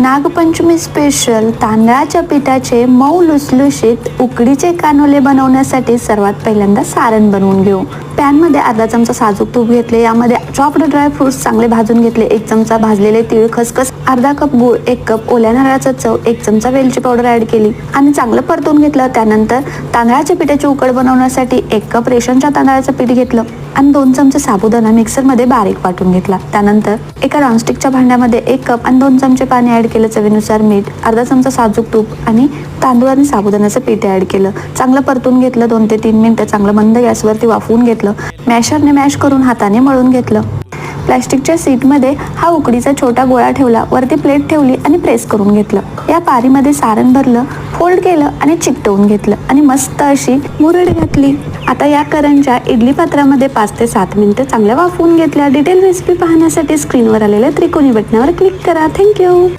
Nagpanchami special तांदळाच्या पिठाचे मऊ लुसलुशीत उकडीचे कानोले बनवण्यासाठी सर्वात पहिल्यांदा सारण बनवून घेऊ. पॅनमध्ये अर्धा चमचा साजूक तूप घेतले यामध्ये चॉप्ड ड्राय फ्रुट्स चांगले भाजून घेतले एक चमचा भाजलेले तीळ खसखस अर्धा कप गूळ एक कप ओल्या नारळाचा चव एक चमचा वेलची पावडर ऍड केली आणि चांगलं परतून घेतलं. त्यानंतर तांदळाच्या पिठाची उकड बनवण्यासाठी एक कप रेशनच्या तांदळाचं पीठ घेतलं आणि दोन चमचे साबुदाणा मिक्सरमध्ये बारीक वाटून घेतला. त्यानंतर एका नॉनस्टिकच्या भांड्यामध्ये एक कप आणि दोन चमचे पाणी ऍड केलं चवीनुसार मीठ अर्धा चमचा साजूक तूप आणि तांदूळ आणि साबुदाण्याचं पीठ ऍड केलं. चांगलं परतून घेतलं दोन ते तीन मिनिटं चांगलं मंद गॅसवरती वाफवून घेतलं. मॅशरने मॅश करून हाताने मळून घेतलं. प्लॅस्टिकच्या सीटमध्ये हा उकडीचा छोटा गोळा ठेवला वरती प्लेट ठेवली आणि प्रेस करून घेतलं. या पारीमध्ये सारण भरलं फोल्ड केलं आणि चिकटवून घेतलं आणि मस्त अशी मुरड घातली. आता या करंजा इडली पात्रामध्ये पाच ते सात मिनिटं चांगल्या वाफवून घेतल्या. डिटेल रेसिपी पाहण्यासाठी स्क्रीनवर आलेल्या त्रिकोणी बटणावर क्लिक करा. थँक्यू